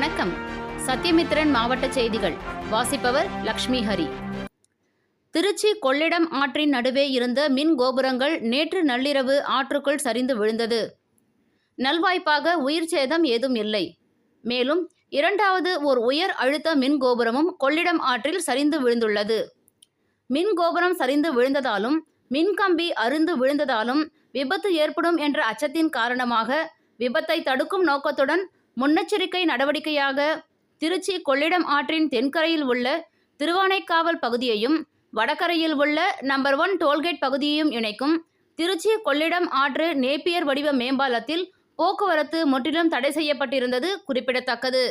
வணக்கம். சத்யமித்திரன் மாவட்ட செய்திகள். வாசிப்பவர் லக்ஷ்மி ஹரி. திருச்சி கொள்ளிடம் ஆற்றின் நடுவே இருந்த மின் கோபுரங்கள் நேற்று நள்ளிரவு ஆற்றுக்குள் சரிந்து விழுந்தது. நல்வாய்ப்பாக உயிர் சேதம் ஏதும் இல்லை. மேலும் இரண்டாவது ஓர் உயர் அழுத்த மின் கோபுரமும் கொள்ளிடம் ஆற்றில் சரிந்து விழுந்துள்ளது. மின் கோபுரம் சரிந்து விழுந்ததாலும் மின்கம்பி அருந்து விழுந்ததாலும் விபத்து ஏற்படும் என்ற அச்சத்தின் காரணமாக விபத்தை தடுக்கும் நோக்கத்துடன் முன்னெச்சரிக்கை நடவடிக்கையாக திருச்சி கொள்ளிடம் ஆற்றின் தென்கரையில் உள்ள திருவானைக்காவல் பகுதியையும் வடகரையில் உள்ள நம்பர் ஒன் டோல்கேட் பகுதியையும் இணைக்கும் திருச்சி கொள்ளிடம் ஆற்று நேப்பியர் வடிவ மேம்பாலத்தில் போக்குவரத்து முற்றிலும் தடை செய்யப்பட்டிருந்தது குறிப்பிடத்தக்கது.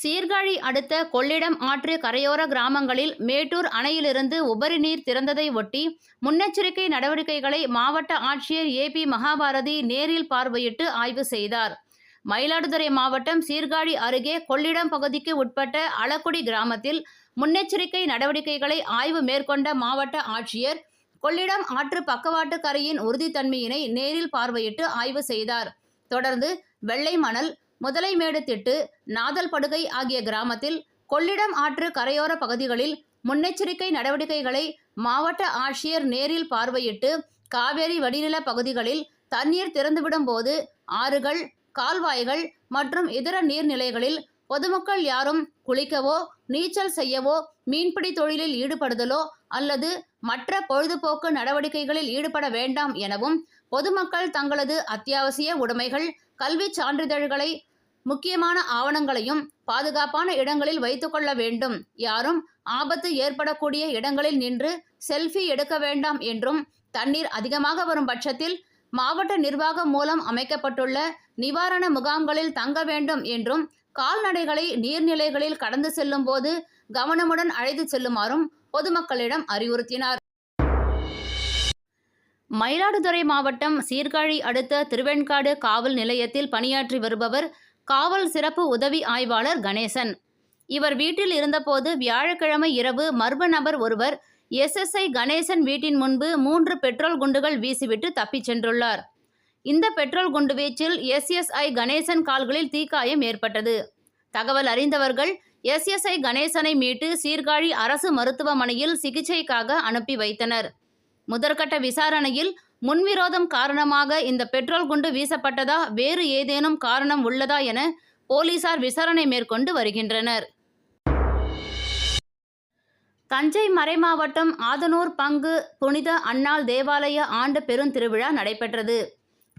சீர்காழி அடுத்த கொள்ளிடம் ஆற்று கரையோர கிராமங்களில் மேட்டூர் அணையிலிருந்து உபரி நீர் திறந்ததை ஒட்டி முன்னெச்சரிக்கை நடவடிக்கைகளை மாவட்ட ஆட்சியர் ஏ பி மகாபாரதி நேரில் பார்வையிட்டு ஆய்வு செய்தார். மயிலாடுதுறை மாவட்டம் சீர்காழி அருகே கொள்ளிடம் பகுதிக்கு உட்பட்ட அளக்குடி கிராமத்தில் முன்னெச்சரிக்கை நடவடிக்கைகளை ஆய்வு மேற்கொண்ட மாவட்ட ஆட்சியர் கொள்ளிடம் ஆற்று பக்கவாட்டு கரையின் உறுதித்தன்மையினை நேரில் பார்வையிட்டு ஆய்வு செய்தார். தொடர்ந்து வெள்ளை மணல் முதலைமேடு திட்டு நாதல் படுகை ஆகிய கிராமத்தில் கொள்ளிடம் ஆற்று கரையோர பகுதிகளில் முன்னெச்சரிக்கை நடவடிக்கைகளை மாவட்ட ஆட்சியர் நேரில் பார்வையிட்டு காவேரி வடிநில பகுதிகளில் தண்ணீர் திறந்துவிடும் போது ஆறுகள் கால்வாய்கள் மற்றும் இதர நீர்நிலைகளில் பொதுமக்கள் யாரும் குளிக்கவோ நீச்சல் செய்யவோ மீன்பிடி தொழிலில் ஈடுபடுதலோ அல்லது மற்ற பொழுதுபோக்கு நடவடிக்கைகளில் ஈடுபட வேண்டாம் எனவும் பொதுமக்கள் தங்களது அத்தியாவசிய உடைமைகள் கல்வி சான்றிதழ்களை முக்கியமான ஆவணங்களையும் பாதுகாப்பான இடங்களில் வைத்துக்கொள்ள வேண்டும். யாரும் ஆபத்து ஏற்படக்கூடிய இடங்களில் நின்று செல்ஃபி எடுக்க வேண்டாம் என்றும் தண்ணீர் அதிகமாக வரும் பட்சத்தில் மாவட்ட நிர்வாகம் மூலம் அமைக்கப்பட்டுள்ள நிவாரண முகாம்களில் தங்க வேண்டும் என்றும் கால்நடைகளை நீர்நிலைகளில் கடந்து செல்லும் போது கவனமுடன் அழைத்து செல்லுமாறும் பொதுமக்களிடம் அறிவுறுத்தினார். மயிலாடுதுறை மாவட்டம் சீர்காழி அடுத்த திருவெண்காடு காவல் நிலையத்தில் பணியாற்றி வருபவர் காவல் சிறப்பு உதவி ஆய்வாளர் கணேசன். இவர் வீட்டில் இருந்தபோது வியாழக்கிழமை இரவு மர்ம நபர் ஒருவர் எஸ்எஸ்ஐ கணேசன் வீட்டின் முன்பு மூன்று பெட்ரோல் குண்டுகள் வீசிவிட்டு தப்பிச் சென்றுள்ளார். இந்த பெட்ரோல் குண்டு வீச்சில் எஸ்எஸ்ஐ கணேசன் கால்களில் தீக்காயம் ஏற்பட்டது. தகவல் அறிந்தவர்கள் எஸ்எஸ்ஐ கணேசனை மீட்டு சீர்காழி அரசு மருத்துவமனையில் சிகிச்சைக்காக அனுப்பி வைத்தனர். முதற்கட்ட விசாரணையில் முன்விரோதம் காரணமாக இந்த பெட்ரோல் குண்டு வீசப்பட்டதா வேறு ஏதேனும் காரணம் உள்ளதா என போலீசார் விசாரணை மேற்கொண்டு வருகின்றனர். தஞ்சை மறைமாவட்டம் ஆதனூர் பங்கு புனித அன்னாள் தேவாலய ஆண்டு பெருந்திருவிழா நடைபெற்றது.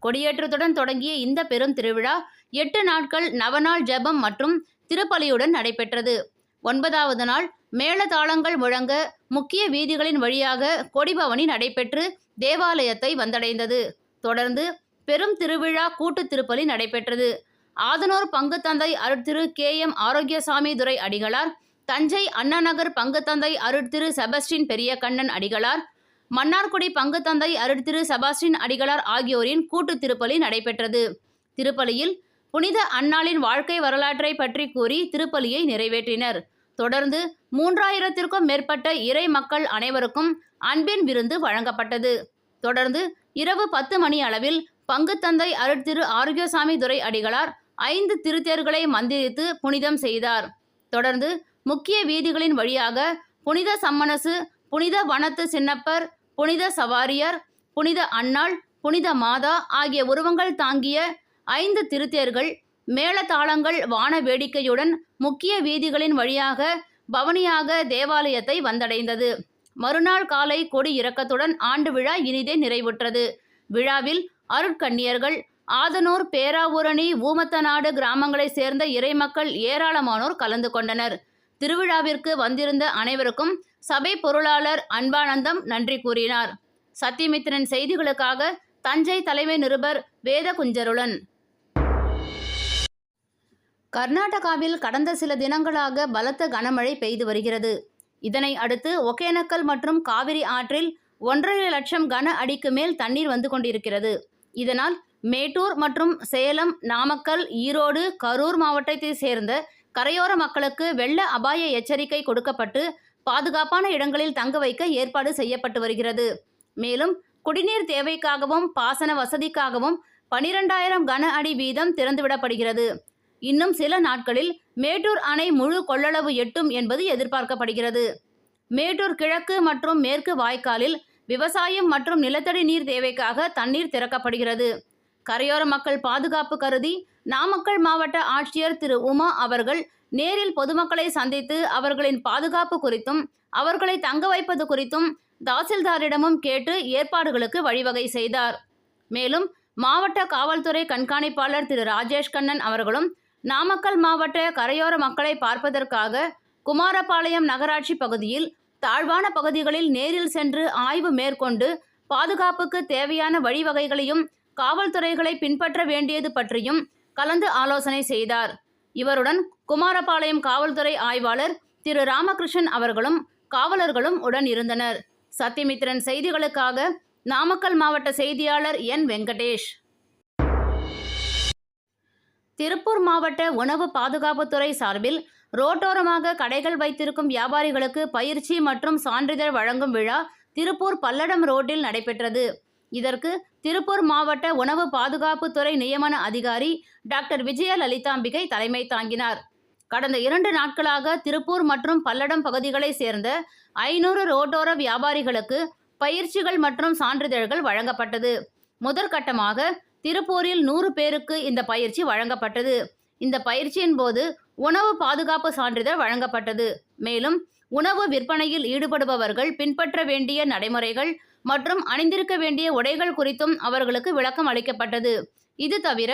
கொடியேற்றத்துடன் தொடங்கிய இந்த பெரும் திருவிழா எட்டு நாட்கள் நவநாள் ஜெபம் மற்றும் திருப்பலியுடன் நடைபெற்றது. ஒன்பதாவது நாள் மேளதாளங்கள் முழங்க முக்கிய வீதிகளின் வழியாக கொடிபவனி நடைபெற்று தேவாலயத்தை வந்தடைந்தது. தொடர்ந்து பெரும் திருவிழா கூட்டு திருப்பலி நடைபெற்றது. ஆதனூர் பங்கு தந்தை அருட்திரு கே எம் ஆரோக்கியசாமி துரை அடிகளார் தஞ்சை அண்ணாநகர் பங்கு தந்தை அருட்திரு செபஸ்டின் பெரிய கண்ணன் அடிகளார் மன்னார்குடி பங்கு தந்தை அருட்திரு செபாஸ்டின் அடிகளார் ஆகியோரின் கூட்டு திருப்பலி நடைபெற்றது. திருப்பலியில் புனித அன்னாளின் வாழ்க்கை வரலாற்றை பற்றி கூறி திருப்பலியை நிறைவேற்றினர். தொடர்ந்து மூன்றாயிரத்திற்கும் மேற்பட்ட இறை மக்கள் அனைவருக்கும் அன்பின் விருந்து வழங்கப்பட்டது. தொடர்ந்து இரவு பத்து மணி அளவில் பங்குத்தந்தை அருட்திரு ஆரோக்கியசாமி துரை அடிகளார் ஐந்து திருத்தேர்களை மந்திரித்து புனிதம் செய்தார். தொடர்ந்து முக்கிய வீதிகளின் வழியாக புனித சம்மனசு புனித வனத்து சின்னப்பர் புனித சவாரியர் புனித அன்னாள் புனித மாதா ஆகிய உருவங்கள் தாங்கிய ஐந்து திருத்தேர்கள் மேளதாளங்கள் வான வேடிக்கையுடன் முக்கிய வீதிகளின் வழியாக பவனியாக தேவாலயத்தை வந்தடைந்தது. மறுநாள் காலை கொடி இறக்கத்துடன் ஆண்டு விழா இனிதே நிறைவுற்றது. விழாவில் அருட்கண்ணியர்கள் ஆதனூர் பேராவூரணி ஊமத்தநாடு கிராமங்களைச் சேர்ந்த இறைமக்கள் ஏராளமானோர் கலந்து கொண்டனர். திருவிழாவிற்கு வந்திருந்த அனைவருக்கும் சபை பொருளாளர் அன்பானந்தம் நன்றி கூறினார். சத்தியமித்திரன் செய்திகளுக்காக தஞ்சை தலைமை நிருபர் வேத குஞ்சருளன் கர்நாடகாவில் கடந்த சில தினங்களாக பலத்த கனமழை பெய்து வருகிறது. இதனை அடுத்து ஒகேனக்கல் மற்றும் காவிரி ஆற்றில் ஒன்றரை லட்சம் கன அடிக்கு மேல் தண்ணீர் வந்து கொண்டிருக்கிறது. இதனால் மேட்டூர் மற்றும் சேலம் நாமக்கல் ஈரோடு கரூர் மாவட்டத்தை சேர்ந்த கரையோர மக்களுக்கு வெள்ள அபாய எச்சரிக்கை கொடுக்கப்பட்டு பாதுகாப்பான இடங்களில் தங்க வைக்க ஏற்பாடு செய்யப்பட்டு வருகிறது. மேலும் குடிநீர் தேவைக்காகவும் பாசன வசதிக்காகவும் பனிரெண்டாயிரம் கன அடி வீதம் திறந்துவிடப்படுகிறது. இன்னும் சில நாட்களில் மேட்டூர் அணை முழு கொள்ளளவு எட்டும் என்பது எதிர்பார்க்கப்படுகிறது. மேட்டூர் கிழக்கு மற்றும் மேற்கு வாய்க்காலில் விவசாயம் மற்றும் நிலத்தடி நீர் தேவைக்காக தண்ணீர் திறக்கப்படுகிறது. கரையோர மக்கள் பாதுகாப்பு கருதி நாமக்கல் மாவட்ட ஆட்சியர் திரு. உமா அவர்கள் நேரில் பொதுமக்களை சந்தித்து அவர்களின் பாதுகாப்பு குறித்தும் அவர்களை தங்க வைப்பது குறித்தும் தாசில்தாரிடமும் கேட்டு ஏற்பாடுகளுக்கு வழிவகை செய்தார். மேலும் மாவட்ட காவல்துறை கண்காணிப்பாளர் திரு. ராஜேஷ் கண்ணன் அவர்களும் நாமக்கல் மாவட்ட கரையோர மக்களை பார்ப்பதற்காக குமாரபாளையம் நகராட்சி பகுதியில் தாழ்வான பகுதிகளில் நேரில் சென்று ஆய்வு மேற்கொண்டு பாதுகாப்புக்கு தேவையான வழிவகைகளையும் காவல்துறைகளை பின்பற்ற வேண்டியது பற்றியும் கலந்து ஆலோசனை செய்தார். இவருடன் குமாரபாளையம் காவல்துறை ஆய்வாளர் திரு ராமகிருஷ்ணன் அவர்களும் காவலர்களும் உடன் இருந்தனர். சத்யமித்ரன் செய்திகளுக்காக நாமக்கல் மாவட்ட செய்தியாளர் என் வெங்கடேஷ். திருப்பூர் மாவட்ட உணவு பாதுகாப்புத்துறை சார்பில் ரோட்டோரமாக கடைகள் வைத்திருக்கும் வியாபாரிகளுக்கு பயிற்சி மற்றும் சான்றிதழ் வழங்கும் விழா திருப்பூர் பல்லடம் ரோட்டில் நடைபெற்றது. இதற்கு திருப்பூர் மாவட்ட உணவு பாதுகாப்புத்துறை நியமன அதிகாரி டாக்டர் விஜய லலிதாம்பிகை தலைமை தாங்கினார். கடந்த இரண்டு நாட்களாக திருப்பூர் மற்றும் பல்லடம் பகுதிகளைச் சேர்ந்த ஐநூறு ரோட்டோர வியாபாரிகளுக்கு பயிற்சிகள் மற்றும் சான்றிதழ்கள் வழங்கப்பட்டது. முதற்கட்டமாக திருப்பூரில் நூறு பேருக்கு இந்த பயிற்சி வழங்கப்பட்டது. இந்த பயிற்சியின் போது உணவு பாதுகாப்பு சான்றிதழ் வழங்கப்பட்டது. மேலும் உணவு விற்பனையில் ஈடுபடுபவர்கள் பின்பற்ற வேண்டிய நடைமுறைகள் மற்றும் அணிந்திருக்க வேண்டிய உடைகள் குறித்தும் அவர்களுக்கு விளக்கம் அளிக்கப்பட்டது. இது தவிர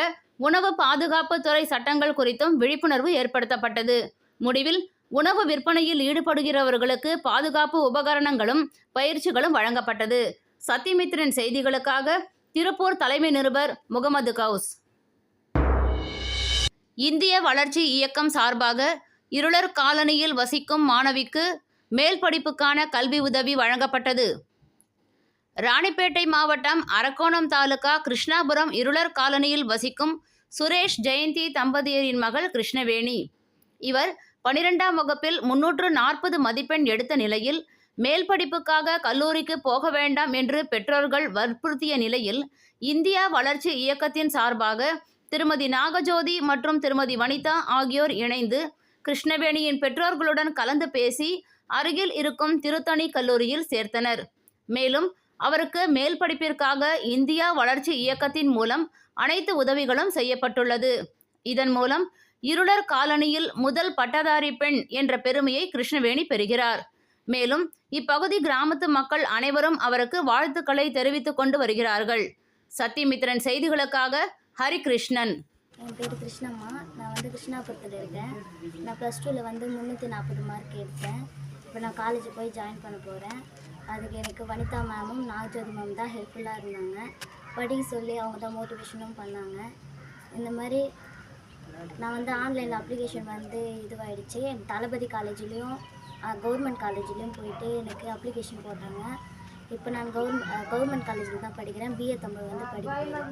உணவு பாதுகாப்பு துறை சட்டங்கள் குறித்தும் விழிப்புணர்வு ஏற்படுத்தப்பட்டது. முடிவில் உணவு விற்பனையில் ஈடுபடுகிறவர்களுக்கு பாதுகாப்பு உபகரணங்களும் பயிற்சிகளும் வழங்கப்பட்டது. சத்யமித்ரன் செய்திகளுக்காக திருப்பூர் தலைமை நிருபர் முகமது கவுஸ். இந்திய வளர்ச்சி இயக்கம் சார்பாக இருளர் காலனியில் வசிக்கும் மாணவிக்கு மேல் படிப்புக்கான கல்வி உதவி வழங்கப்பட்டது. ராணிப்பேட்டை மாவட்டம் அரக்கோணம் தாலுகா கிருஷ்ணாபுரம் இருளர் காலனியில் வசிக்கும் சுரேஷ் ஜெயந்தி தம்பதியரின் மகள் கிருஷ்ணவேணி. இவர் பனிரெண்டாம் வகுப்பில் முன்னூற்று நாற்பது மதிப்பெண் எடுத்த நிலையில் மேல் படிப்புக்காக கல்லூரிக்கு போக வேண்டாம் என்று பெற்றோர்கள் வற்புறுத்திய நிலையில் இந்தியா வளர்ச்சி இயக்கத்தின் சார்பாக திருமதி நாகஜோதி மற்றும் திருமதி வனிதா ஆகியோர் இணைந்து கிருஷ்ணவேணியின் பெற்றோர்களுடன் கலந்து பேசி அருகில் இருக்கும் திருத்தணி கல்லூரியில் சேர்த்தனர். மேலும் அவருக்கு மேல் படிப்பிற்காக இந்தியா வளர்ச்சி இயக்கத்தின் மூலம் அனைத்து உதவிகளும் செய்யப்பட்டுள்ளது. இதன் மூலம் இருளர் காலனியில் முதல் பட்டதாரி பெண் என்ற பெருமையை கிருஷ்ணவேணி பெறுகிறார். மேலும் இப்பகுதி கிராமத்து மக்கள் அனைவரும் அவருக்கு வாழ்த்துக்களை தெரிவித்துக் கொண்டு வருகிறார்கள். சத்யமித்ரன் செய்திகளுக்காக ஹரிகிருஷ்ணன். என் பேர் கிருஷ்ணம்மா. நான் வந்து கிருஷ்ணாபுரத்தில் இருக்கேன். நான் ப்ளஸ் டூவில் வந்து முந்நூற்றி நாற்பது மார்க் எடுத்தேன். இப்போ நான் காலேஜ் போய் ஜாயின் பண்ண போகிறேன் அதுக்கு எனக்கு வனிதா மேமும் நாகஜோதி மேம் தான் ஹெல்ப்ஃபுல்லாக இருந்தாங்க. படிக்க சொல்லி அவங்க தான் மோட்டிவேஷனும் பண்ணாங்க. இந்த மாதிரி நான் வந்து ஆன்லைனில் அப்ளிகேஷன் வந்து இதுவாகிடுச்சு தளபதி காலேஜ்லேயும் கவர்மெண்ட் காலேஜ்லேயும் போயிட்டு எனக்கு அப்ளிகேஷன் போடுறாங்க. இப்போ நான் கவர்மெண்ட் கவர்மெண்ட் காலேஜில் தான் படிக்கிறேன். பிஏ தமிழ் வந்து படிக்கிறேன்.